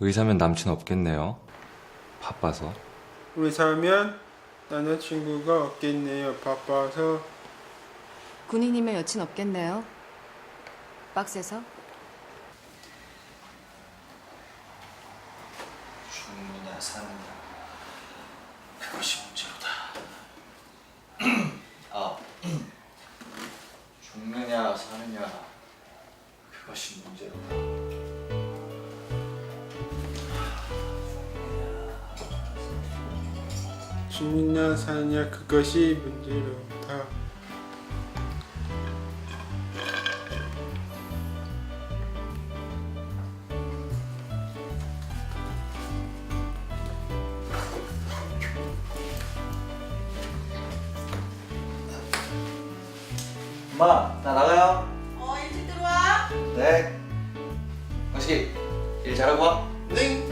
의사면 남친 없겠네요. 바빠서. 의사면 남자친구가 없겠네요. 바빠서 군인이면 여친 없겠네요. 빡세서? 죽느냐 사느냐 그것이 문제로다. 엄마 나 나가요. 어 일찍 들어와. 네. 강식이 일 잘하고 와. 네.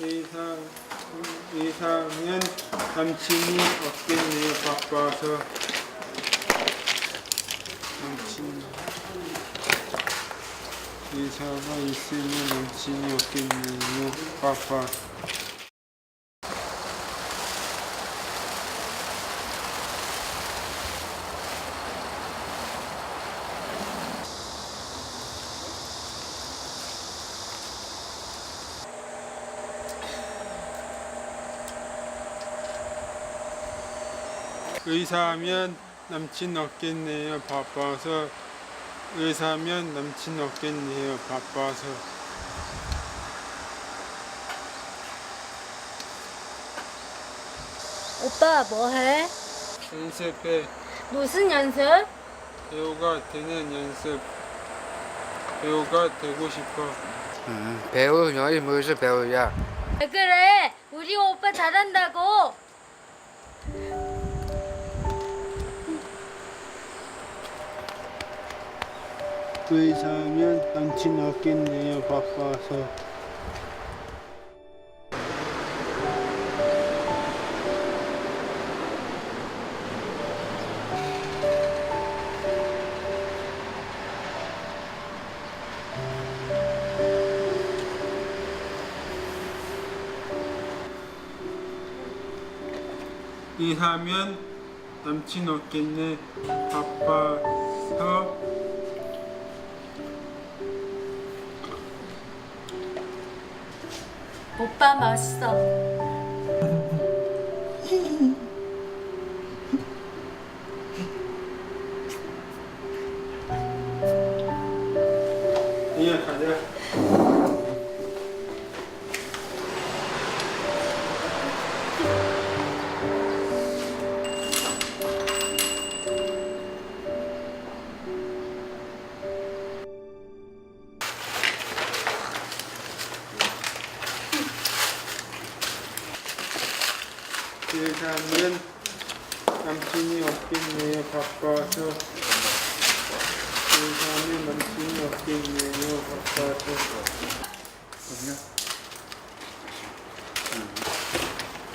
의사 의사면 남친이 없겠네요. 바빠서 남친 의사가 있으면 남친이 없겠네요. 바빠. 의사면 남친 없겠네요. 바빠서 의사면 남친 없겠네요. 바빠서 오빠 뭐해? 연습해 무슨 연습? 배우가 되는 연습. 배우가 되고 싶어. 음, 배우 너희 무슨 배우야? 왜 그래? 우리 오빠 잘한다고. 의사면 남친 없겠네요. 바빠서 의사면 남친 없겠네. 바빠서 오빠 멋있어. 일단은 남친이 없겠네요. 바빠서. 일단은 남친이 없겠네요. 바빠서.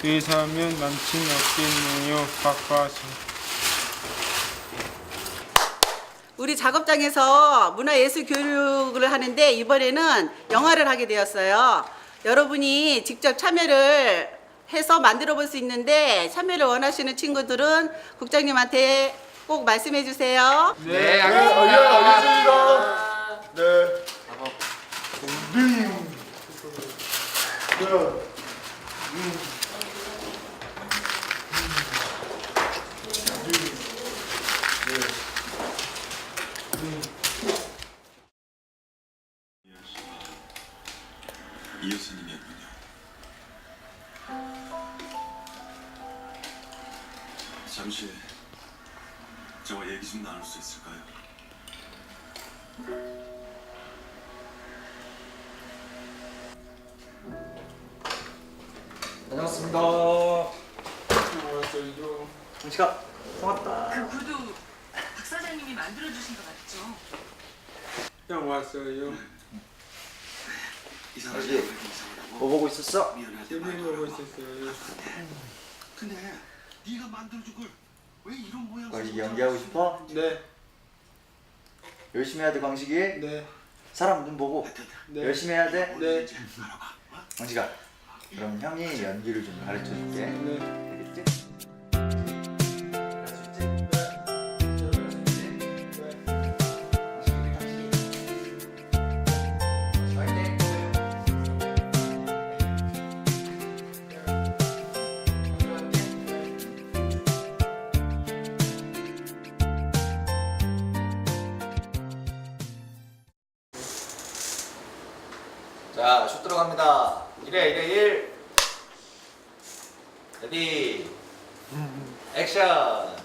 의사면 남친 없겠네요. 바빠서. 우리 작업장에서 문화예술 교육을 하는데 이번에는 영화를 하게 되었어요. 여러분이 직접 참여를 해서 만들어 볼 수 있는데 참여를 원하시는 친구들은 국장님한테 꼭 말씀해 주세요. 네, 알겠습니다. 네. 이효선님이었군 잠시 저와 얘기 좀 나눌 수 있을까요? 다녀왔습니다. 고맙어요. 강식아 고맙다. 그 구두 박 사장님이 만들어 주신 거 맞죠? 형 왔어요. 이상하지 다시. 이상하다고 뭐 보고 있었어? 미안하다 TV 보고 있었어요. 근데 네가 만들어준 걸왜 이런 모양 광식이 연기하고 싶어? 네, 열심히 해야 돼 광식이 네, 사람 눈 보고 네. 열심히 해야 돼 네. 어? 광식아 그럼 형이 연기를 좀 가르쳐 줄게 네. 자, 슛 들어갑니다. 1회 1회 1. 레디. 액션.